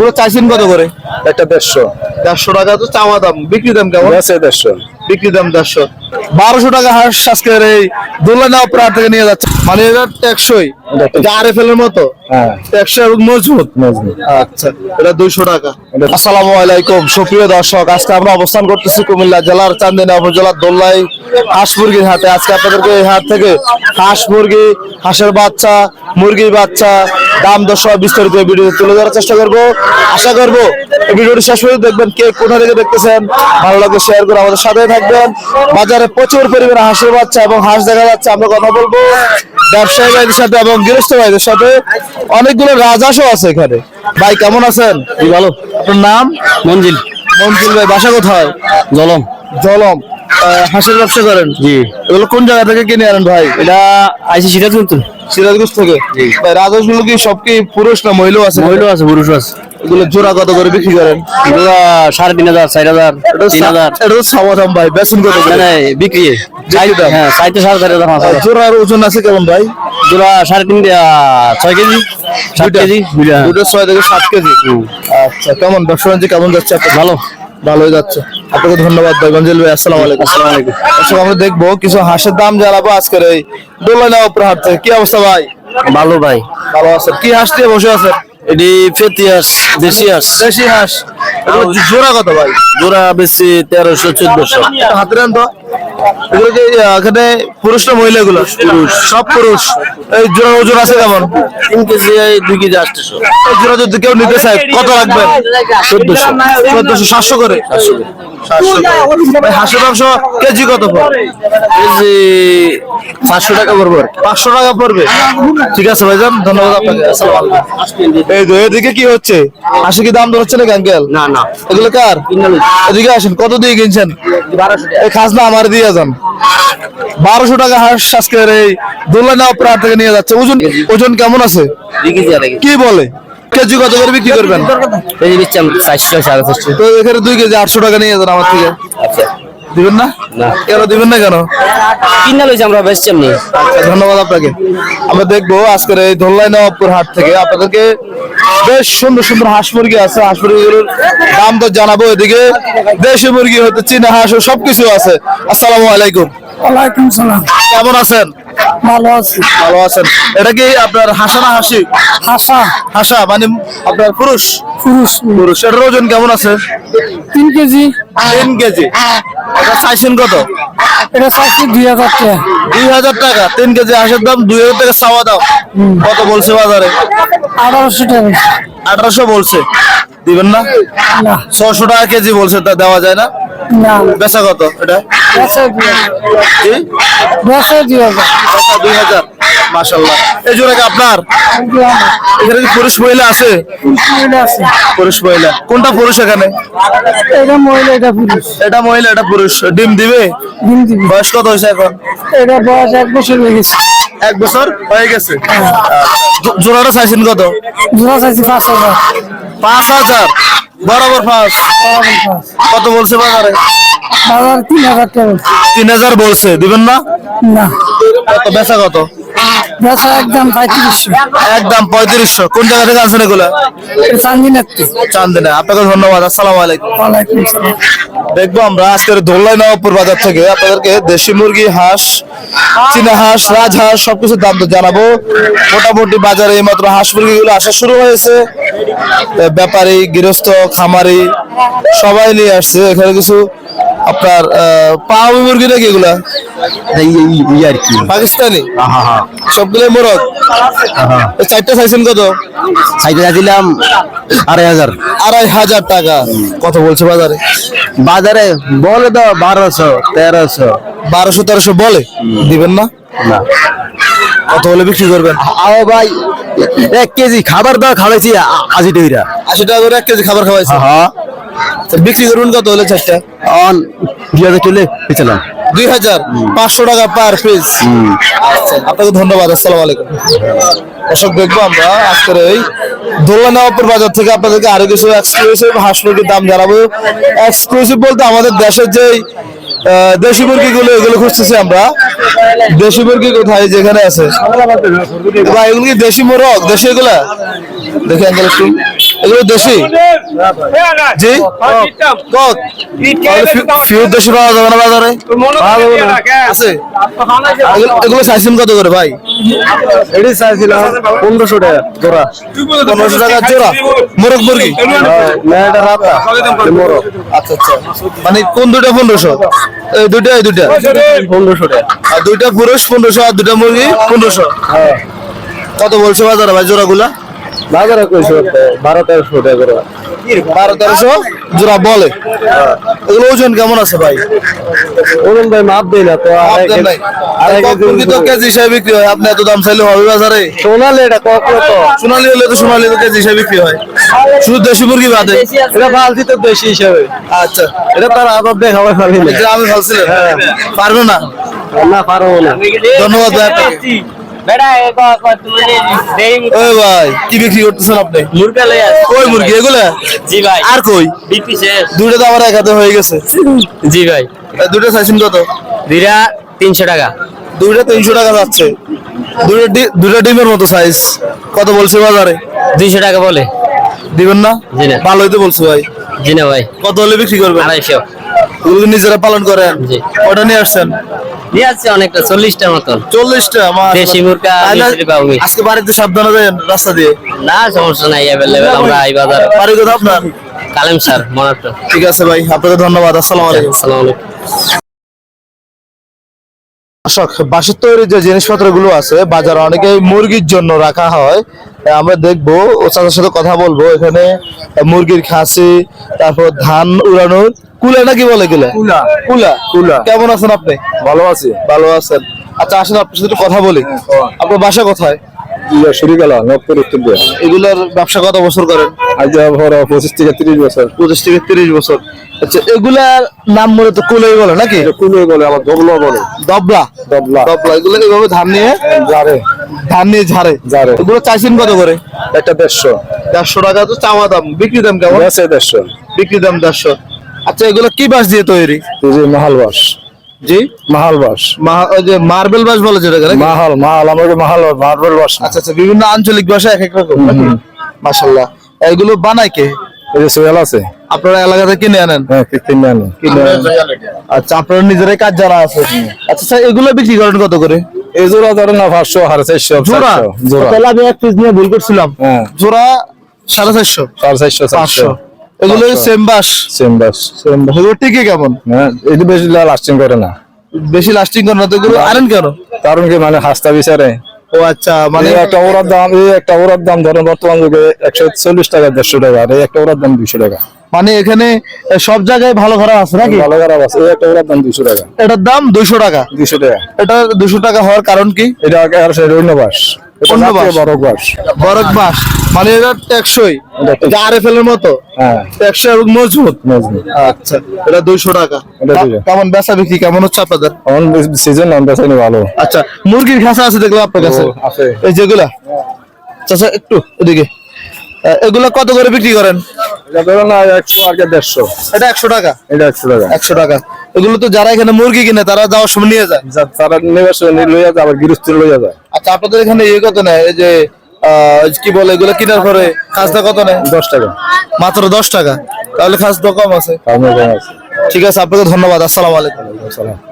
এগুলো চাইছেন কত করে? একটা দেড়শো। দেড়শো টাকা তো চাওয়া দাম। বিক্রি দাম কেমন? আছে দেড়শো। বিক্রি দাম দেড়শো। বারোশো টাকা হাঁস আজকের এই দোলা নেওয়া প্রাণ থেকে নিয়ে যাচ্ছে। মানে এটা টেকসই। আর এফ এর মতো? হ্যাঁ। মজবুত। আচ্ছা এটা দুইশো টাকা। আসসালামু আলাইকুম। সুপ্রিয় দর্শক আজকে আমরা অবস্থান করতেছি কুমিল্লা জেলার চান্দিনা উপজেলার দোল্লাই হাঁস মুরগির হাটে। আজকে আপনাদেরকে এই হাট থেকে হাঁস মুরগি হাঁসের বাচ্চা মুরগির বাচ্চা দাম সব বিস্তারিত ভিডিও তুলে ধরার চেষ্টা করব। আশা করব এই ভিডিওটি শেষ পর্যন্ত দেখবেন কে কোথা থেকে দেখতেছেন। ভালো লাগলে শেয়ার করে আমাদের সাথে থাকবেন। বাজারে প্রচুর পরিমাণে হাঁসের বাচ্চা এবং হাঁস দেখা যাচ্ছে আমরা কথা বলব। ব্যবসায়ী ভাইদের সাথে এবং গৃহস্থ ভাইদের সাথে অনেকগুলো রাজহাঁসও আছে এখানে। ভাই কেমন আছেন? ভালো। আপনার নাম? মঞ্জিল। মঞ্জিল ভাই বাসা কোথায়? জলম। জলম। হাঁসের ব্যবসা করেন? জি। এগুলো কোন জায়গা থেকে কিনে আনেন ভাই? এটা আইসি সিরাজ কিন্তু সিরাজগঞ্জ থেকে? ভাই রাজহাঁসগুলো কি সব কি পুরুষ না মহিলাও আছে? মহিলা আছে পুরুষ আছে। এগুলো জোড়া কত করে বিক্রি করেন? সাড়ে তিন হাজার চার হাজার তিন হাজার। এটা তো ভাই বেসন কত করে? মানে বিক্রি? হ্যাঁ সাড়ে সাড়ে চার হাজার জোড়ার ওজন আছে কেমন ভাই? জোড়া সাড়ে তিন ছয় কেজি সাত কেজি দুটো ছয় থেকে সাত কেজি। আচ্ছা কেমন? ব্যবসা বাণিজ্য কেমন যাচ্ছে আপনার ভালো। ভালোই যাচ্ছে। আপনাকে ধন্যবাদ ভাই মঞ্জুল ভাই আসসালামু আলাইকুম। আসসালামু আলাইকুম। আমরা দেখব কিছু হাঁসের দাম জানাব আজকের এই দোলনা উপর হাট থেকে। কি অবস্থা ভাই? ভালো ভাই। ভালো আছেন। কি হাঁস দিয়ে বসে আছেন? এটি ফেতিয়াস দেশি হাঁস। দেশি হাঁস। জোড়া কত ভাই? জোড়া বেশি তেরোশো চোদ্দশো। হাতে তো এগুলো এখানে পুরুষ না পুরুষ। সব পুরুষ। এই জোড়ার ওজন আছে কেমন? তিন কেজি দুই কেজি আটশো এই জোড়া যদি কেউ নিতে চায় কত রাখবেন চোদ্দশো। চোদ্দশো সাতশো করে? সাতশো হাঁসের মাংস কেজি কত কেজি পাঁচশো টাকা পড়ব। পাঁচশো টাকা পড়বে? ঠিক আছে ভাইজান ধন্যবাদ আপনাকে। এই তো এদিকে কি হচ্ছে? হাসি কি দাম হচ্ছে না আঙ্কেল? না না। এগুলো কার? এদিকে আসেন কত দিয়ে কিনছেন? এই খাজনা আমার দিয়ে যান। বারোশো টাকা হাঁস আজকের এই দোলনা প্রাণ থেকে নিয়ে যাচ্ছে। ওজন ওজন কেমন আছে? কি বলে? কেজি কত করে বিক্রি করবেন? চারশো সাড়ে চারশো। তো এখানে দুই কেজি আটশো টাকা নিয়ে যান আমার থেকে। আচ্ছা। দিবেন না। কেন দিবেন না কেন? কিনা লইছি আমরা বেশি এমনি আচ্ছা, ধন্যবাদ আপনাকে। আমরা দেখব আজকের এই নবাবপুর হাট থেকে আপনাদেরকে বেশ সুন্দর সুন্দর হাঁস মুরগি আছে। হাঁস মুরগিগুলোর দাম তো জানাব এদিকে। দেশি মুরগি হতে চীনা হাঁস সবকিছু আছে। আসসালামু আলাইকুম। ওয়ালাইকুম সালাম। কেমন আছেন? ভালো আছি। ভালো আছেন। এটা কি আপনার হাসা না হাসি? হাসা। হাসা মানে আপনার পুরুষ? পুরুষ। পুরুষ। এটার ওজন কেমন আছে? তিন কেজি। তিন কেজি। এটা চাইছেন কত? এটা চাইছি দুই হাজার টাকা। দুই হাজার টাকা তিন কেজি হাঁসের দাম দুই হাজার টাকা চাওয়া দাও। কত বলছে বাজারে? আঠারোশো টাকা আঠারোশো বলছে। দিবেন না? ছশো টাকা কেজি বলছে তা দেওয়া যায় না? না। বেচা কত এটা? বেচা দুই হাজার। মাসাল্লাহ এই জোড়া কি আপনার? এখানে কি পুরুষ মহিলা আছে? মহিলা আছে পুরুষ মহিলা। কোনটা পুরুষ এখানে? এটা মহিলা এটা পুরুষ। এটা মহিলা এটা পুরুষ। ডিম দিবে? দিন দিবি। বয়স কত হয়েছে এখন? এটা বয়স এক বছর হয়ে গেছে। এক বছর হয়ে গেছে? জো- জোড়াটা চাইছেন কত? জোড়া চাইছি পাঁচ হাজার। পাঁচ হাজার। বরাবর পাঁচ। কত বলছে বাজারে? বাজার তিন হাজার তিন হাজার বলছে। দিবেন না? না। কত? বেচা কত? বেচা একদম পঁয়ত্রিশশো। একদম পঁয়ত্রিশশো। কোন জায়গা থেকে আনছেন এগুলা? চান্দিনা। আপনাকে ধন্যবাদ। আসসালামু আলাইকুম। দেখব আমরা আজকের ধোল্লাই নবাবপুর বাজার থেকে। আপনাদেরকে দেশি মুরগি হাঁস চীনা হাঁস রাজহাঁস সবকিছু দাম তো জানাব। মোটামুটি বাজারে এই মাত্র হাঁস মুরগিগুলো আসা শুরু হয়েছে। ব্যাপারী গৃহস্থ খামারি সবাই নিয়ে আসছে। এখানে কিছু আপনার পাহাড়ি মুরগি নাকি এগুলা? আর কি। পাকিস্তানি? সবগুলো মোরগ? চারটা চাইছেন কত? সাইতে যাচ্ছিলাম আড়াই হাজার। আড়াই হাজার টাকা। কত বলছে বাজারে? বাজারে বলে তো বারোশো তেরোশো। বারোশো তেরোশো বলে? দিবেন না? না। কত হলে বিক্রি করবেন? আও ভাই এক কেজি খাবার দাও খাওয়াইছি আশি টাকা আশি টাকা করে এক কেজি খাবার খাওয়াইছি হ্যাঁ বিক্রি করুন কত হলে চারটা? অন দুই হাজার চলে পেছিলাম দুই হাজার পাঁচশো টাকা পার পিস আপনাকে ধন্যবাদ আসসালামু আলাইকুম। দর্শক দেখব আমরা আজকের এই নবাবপুর বাজার থেকে আপনাদেরকে আরও কিছু এক্সক্লুসিভ হাঁস মুরগির দাম জানাব। এক্সক্লুসিভ বলতে আমাদের দেশের যে দেশি মুরগিগুলো এগুলো খুঁজতেছি আমরা। দেশি মুরগি কোথায় যেখানে আছে? এগুলো কি দেশি মোরগ দেশি এগুলা? দেখি আঙ্কেল একটু। এগুলো দেশি? জি? কক? ফিউর দেশি পাওয়া যাবে না বাজারে? আছে? এগুলো- এগুলো চাইছেন কত করে ভাই? এটি চাইছিলাম পনেরোশো টাকা জোড়া। পনেরোশো টাকা জোড়া? মোরগ মোরগ। আচ্ছা আচ্ছা। মানে কোন দুটা পনেরোশো? এই দুইটা পনেরোশো টাকা। আর দুইটা পুরুষ পনেরোশো আর দুটা মুরগি পনেরোশো? কত বলছে বাজারে ভাই জোড়াগুলা? বাজারে কইছো বারো তেরোশো টাকা জোড়া বারো তেরোশো? জোড়া বলে। এগুলো ওজন কেমন আছে ভাই? বলুন ভাই মাপ দিই না তো কেজি- তো হিসাবে বিক্রি হয়? আপনি এত দাম চাইলে হবে বাজারে? সোনালি এটা কত? সোনালি হলে তো সোনালি তো কেজি হিসাবে বিক্রি হয়। শুধু দেশি মুরগি বাদে? এটা ফালছি তো বেশি হিসাবে। আচ্ছা। এটা তার না আমি ভাবছিলাম। পারবে না? না পারব না। ধন্যবাদ ভাই ওই ভাই কি বিক্রি করতেছেন আপনি? কই মুরগি এগুলা? জি ভাই। আর কই? বিপি শেষ। দুটো তো আমার এক হয়ে গেছে। জি ভাই। দুটো চাইছেন কত? দুইটা তিনশো টাকা। দুটো তিনশো টাকা যাচ্ছে। দুটো দুটো ডিমের মতো সাইজ কত বলছে বাজারে? দুইশো টাকা বলে। দিবেন না। ভালোই তো বলছো ভাই। জি না ভাই। কত হলে বিক্রি করবেন? আড়াইশো। নিজেরা পালন করেন। ওটা নিয়ে আসছেন? নিয়ে আসছে অনেকটা চল্লিশটার মতন। চল্লিশটা আমার দেশি মুরগা, আজকে বাড়িতে সাবধানে রাস্তা দিয়ে। না সমস্যা নাই অ্যাভেলেবেল আমরা এই বাজার। বাড়ি কথা আপনার? কালেম স্যার মনাট্ট ঠিক আছে ভাই আপনাকে ধন্যবাদ আসসালামু আলাইকুম। আসসালামু আলাইকুম। দর্শক বাসের তৈরি যে জিনিসপত্রগুলো আছে বাজারে অনেকে মুরগির জন্য রাখা হয়। আমরা দেখব ও সাথে কথা বলব। এখানে মুরগির খাসি তারপর ধান উড়ানোর কুলা নাকি বলে গেলে কুলা। কুলা। কুলা। কেমন আছেন আপনি? ভালো আছি। ভালো আছেন। আচ্ছা আসেন আপনার সাথে একটু কথা বলি। আপনার বাসা কোথায়? ইয়ে নবপুর উত্তর এগুলোর ব্যবসা কত বছর করেন? আজ পঁচিশ থেকে তিরিশ বছর। পঁচিশ থেকে তিরিশ বছর। আচ্ছা এগুলার নাম মূলত কুলাই বলে নাকি? কুলো বলে দবলো বলে। দবলা দবলা দবলা এগুলো এইভাবে ধান নিয়ে? ধান নিয়ে ঝাড়ে। ঝাড়ে। এগুলো চাইছেন কত করে? একটা দেড়শো। দেড়শো টাকা তো চাওয়া দাম। বিক্রি দাম কেমন? আছে দেড়শো। বিক্রি দাম দেড়শো। আচ্ছা এগুলো কি বাঁশ দিয়ে তৈরি? মাহাল বাস জি? মাহাল বাস মা- ওই যে মার্বেল বাঁশ বলে নাকি? মাহাল মাহাল আমাকে মাহাল মার্বেল বাস না। আচ্ছা আচ্ছা বিভিন্ন আঞ্চলিক ভাষা এক এক রকম মাশাল্লাহ এগুলো বানায় কে? এই যে সোয়াল আছে। আপনারা এলাকাতে কিনে আনেন? হ্যাঁ কিনে আনেন। আচ্ছা আপনারা নিজেরাই কাজ জানা আছে। আচ্ছা স্যার এগুলো বিক্রি করেন কত করে? এই জোড়া ধরেন না পাঁচশো সাড়ে চারশো জোড়া? জোড়া। তাহলে আমি এক পিস নিয়ে ভুল করছিলাম। হ্যাঁ। জোড়া সাড়ে চারশো? সাড়ে চারশো পাঁচশো। চারশো এগুলো same bus. Same bus same bus. এগুলো টিকে কেমন? হ্যাঁ এটি বেশি লাস্টিং করে না। বেশি লাস্টিং করে না তো এগুলো আনেন কেন? কারণ কি মানে হাস্তা বিচারে। ও আচ্ছা মানে একটা ওরার দাম এই একটা ওরার দাম ধরেন বর্তমান যুগে একশো চল্লিশ টাকা দেড়শো টাকা আর এই একটা ওরার দাম দুইশো টাকা। মানে এখানে সব জায়গায় ভালো খারাপ আছে নাকি? ভালো খারাপ আছে একটা ওরার দাম দুইশো টাকা। এটার দাম দুইশো টাকা। দুইশো টাকা। এটা দুশো টাকা হওয়ার কারণ কি? এটা আর বাস। বাস। মানে এটা টেকসই। এটা এর মতো। হ্যাঁ। টেকসই এবং মজবুত। আচ্ছা এটা দুইশো টাকা। কেমন বেচা বিক্রি কেমন হচ্ছে আপনাদের? সিজন নাম ভালো। আচ্ছা মুরগির ঘাসা আছে দেখলাম আপনার কাছে। এই যেগুলা। আচ্ছা একটু ওদিকে এগুলা কত করে বিক্রি করেন? এটা ধরো না একশো আর দেড়শো। এটা একশো টাকা? এটা একশো টাকা। একশো টাকা। এগুলো তো যারা এখানে মুরগি কিনে তারা যাওয়ার সময় নিয়ে যায়? তারা নেবে সে লইয়া যায় আবার গৃহস্থ লইয়া যায়। আচ্ছা আপনাদের এখানে ইয়ে কত নেয়? এই যে আহ, কি বলে এগুলো কেনার পরে কত নেয়? দশ টাকা। মাত্র দশ টাকা। তাহলে খাসটা কম আছে। ঠিক আছে আপনাকে ধন্যবাদ। আসসালামু আলাইকুম।